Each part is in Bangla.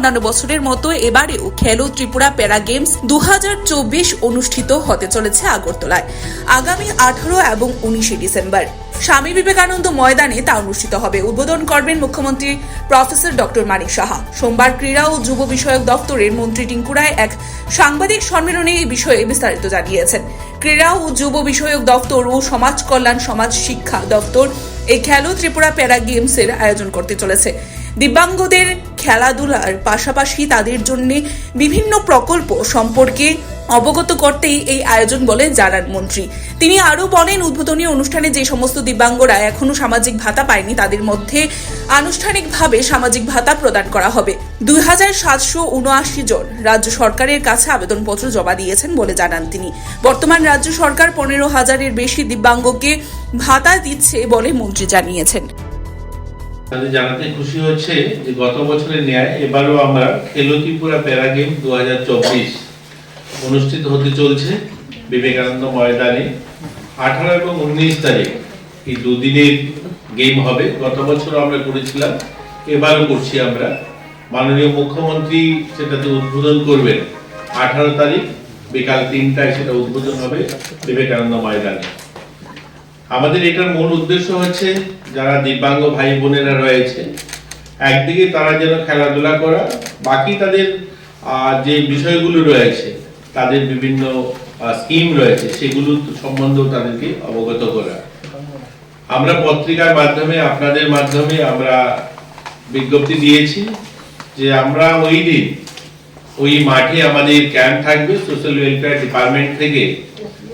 অন্যান্য বছরের মতো এবারেও খেলো ত্রিপুরা প্যারা গেমস দু অনুষ্ঠিত হতে চলেছে আগরতলায়, আগামী আঠারো এবং উনিশে ডিসেম্বর। স্বামী বিবেকানন্দ ময়দানে তা অনুষ্ঠিত হবে। উদ্বোধন করবেন মুখ্যমন্ত্রী প্রফেসর ডক্টর মানিক সাহা। সোমবার ক্রীড়া ও যুব বিষয়ক দপ্তরের মন্ত্রী টিঙ্কুরায় এক সাংবাদিক সম্মেলনে এই বিষয়ে বিস্তারিত জানিয়েছেন। ক্রীড়া ও যুব বিষয়ক দপ্তর ও সমাজ কল্যাণ সমাজ শিক্ষা দপ্তর এই খেলো ত্রিপুরা প্যারা গেমসের আয়োজন করতে চলেছে। দিব্যাঙ্গদের খেলাধুলার পাশাপাশি তাদের জন্য বিভিন্ন প্রকল্প সম্পর্কে অবগত করতেই এই আয়োজন বলে জানান মন্ত্রী। তিনি আরও বলেন, উদ্বোধনী অনুষ্ঠানে যে সমস্ত দিব্যাঙ্গরা এখনও সামাজিক ভাতা পায়নি, তাদের মধ্যে আনুষ্ঠানিকভাবে সামাজিক ভাতা প্রদান করা হবে। দুই হাজার সাতশো উনআশি জন রাজ্য সরকারের কাছে আবেদনপত্র জমা দিয়েছেন বলে জানান তিনি। বর্তমান রাজ্য সরকার পনেরো হাজারের বেশি দিব্যাঙ্গকে ভাতা দিচ্ছে বলে মন্ত্রী জানিয়েছেন। তাদের জানাতে খুশি হচ্ছে যে গত বছরের ন্যায় এবারও আমরা খেলো ত্রিপুরা প্যারা গেম দু হাজার চব্বিশ অনুষ্ঠিত হতে চলছে। বিবেকানন্দ ময়দানে আঠারো এবং উনিশ তারিখ এই দুদিনের গেম হবে। গত বছর আমরা করেছিলাম, এবারও করছি আমরা। মাননীয় মুখ্যমন্ত্রী সেটাতে উদ্বোধন করবেন। আঠারো তারিখ, বিকাল তিনটায় সেটা উদ্বোধন হবে বিবেকানন্দ ময়দানে। আমাদের এটার মূল উদ্দেশ্য হচ্ছে যারা দিব্যাঙ্গ ভাই বোনেরা রয়েছে, একদিকে তারা যেন খেলাধুলা করা, বাকি তাদের যে বিষয়গুলো রয়েছে, তাদের বিভিন্ন স্কিম রয়েছে, সেগুলো সম্বন্ধেও তাদেরকে অবগত করা। আমরা পত্রিকার মাধ্যমে, আপনাদের মাধ্যমে আমরা বিজ্ঞপ্তি দিয়েছি যে আমরা ওই দিন, ওই মাঠে আমাদের ক্যাম্প থাকবে সোশ্যাল ওয়েলফেয়ার ডিপার্টমেন্ট থেকে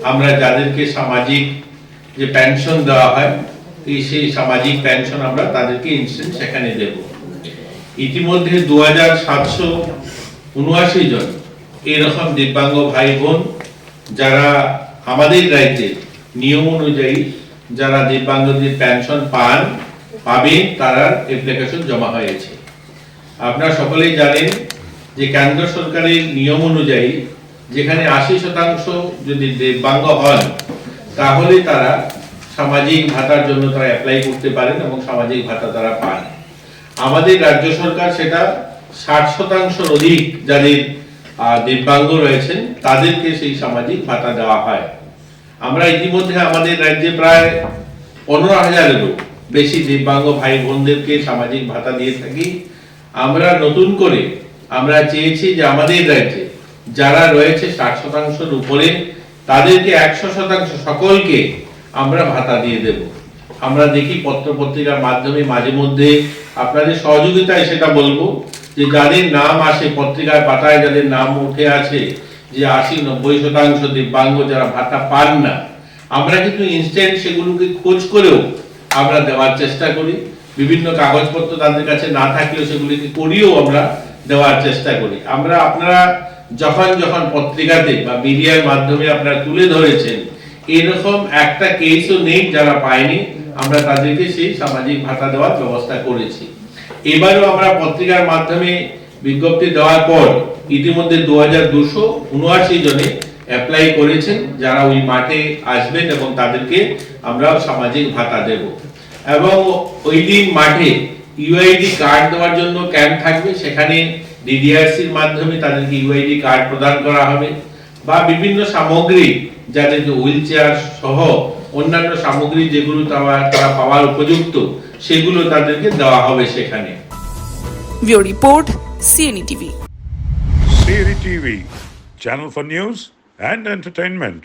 আমরা যাদেরকে সামাজিক যে পেনশন দেওয়া হয় এই সেই সামাজিক পেনশন আমরা তাদেরকে ইনস্ট্যান্ট সেখানে দেব। ইতিমধ্যে দু হাজার সাতশো উনআশি জন এরকম দিব্যাঙ্গ ভাই বোন যারা আমাদের রাজ্যে নিয়ম অনুযায়ী যারা দিব্যাঙ্গদের পেনশন পান, পাবে, তারা অ্যাপ্লিকেশন জমা হয়েছে। আপনারা সকলেই জানেন যে কেন্দ্র সরকারের নিয়ম অনুযায়ী যেখানে আশি শতাংশ যদি দিব্যাঙ্গ হন তাহলে তারা সামাজিক ভাতার জন্য তারা অ্যাপ্লাই করতে পারেন এবং সামাজিক ভাতা তারা পান। আমাদের রাজ্য সরকার সেটা ষাট শতাংশের অধিক যাদের দিব্যাঙ্গ রয়েছেন, তাদেরকে সেই সামাজিক ভাতা দেওয়া হয়। আমরা ইতিমধ্যে আমাদের রাজ্যে প্রায় পনেরো হাজারেরও বেশি দিব্যাঙ্গ ভাই বোনদেরকে সামাজিক ভাতা দিয়ে থাকি। আমরা নতুন করে আমরা চেয়েছি যে আমাদের রাজ্যে যারা রয়েছে ষাট শতাংশের উপরে তাদেরকে একশো শতাংশ সকলকে আমরা ভাতা দিয়ে দেব। আমরা দেখি পত্র পত্রিকার মাধ্যমে মাঝে মধ্যে আপনাদের সহযোগিতায় সেটা বলব যে যাদের নাম আসে, পত্রিকার পাতায় যাদের নাম উঠে আছে, যে আশি নব্বই শতাংশ দিব্যাঙ্গ যারা ভাতা পান না, আমরা কিন্তু ইনস্ট্যান্ট সেগুলোকে খোঁজ করেও আমরা দেওয়ার চেষ্টা করি। বিভিন্ন কাগজপত্র তাদের কাছে না থাকলেও সেগুলিকে করিও আমরা দেওয়ার চেষ্টা করি। আমরা আপনারা যখন যখন পত্রিকাতে বা মিডিয়ার মাধ্যমে আপনারা তুলে ধরেছেন, এরকম একটা কেসও নেই যারা পায়নি, আমরা তাদেরকে সেই সামাজিক ভাতা দেওয়ার ব্যবস্থা করেছি। এবারও আমরা পত্রিকার মাধ্যমে বিজ্ঞপ্তি দেওয়ার পর ইতিমধ্যে দু হাজার দুশো উনআশি জনে অ্যাপ্লাই করেছেন, যারা ওই মাঠে আসবেন এবং তাদেরকে আমরা সামাজিক ভাতা দেব। এবং ওই দিন মাঠে ইউআইডি কার্ড দেওয়ার জন্য ক্যাম্প থাকবে, সেখানে ডিডিআরসির মাধ্যমে তাদেরকে ইউআইডি কার্ড প্রদান করা হবে বা বিভিন্ন সামগ্রী যাদেরকে হুইল চেয়ার সহ অন্যান্য সামগ্রী যেগুলো তারা পাওয়ার উপযুক্ত সেগুলো তাদেরকে দেওয়া হবে সেখানে bureau report CNE TV Siri TV, channel for news and entertainment.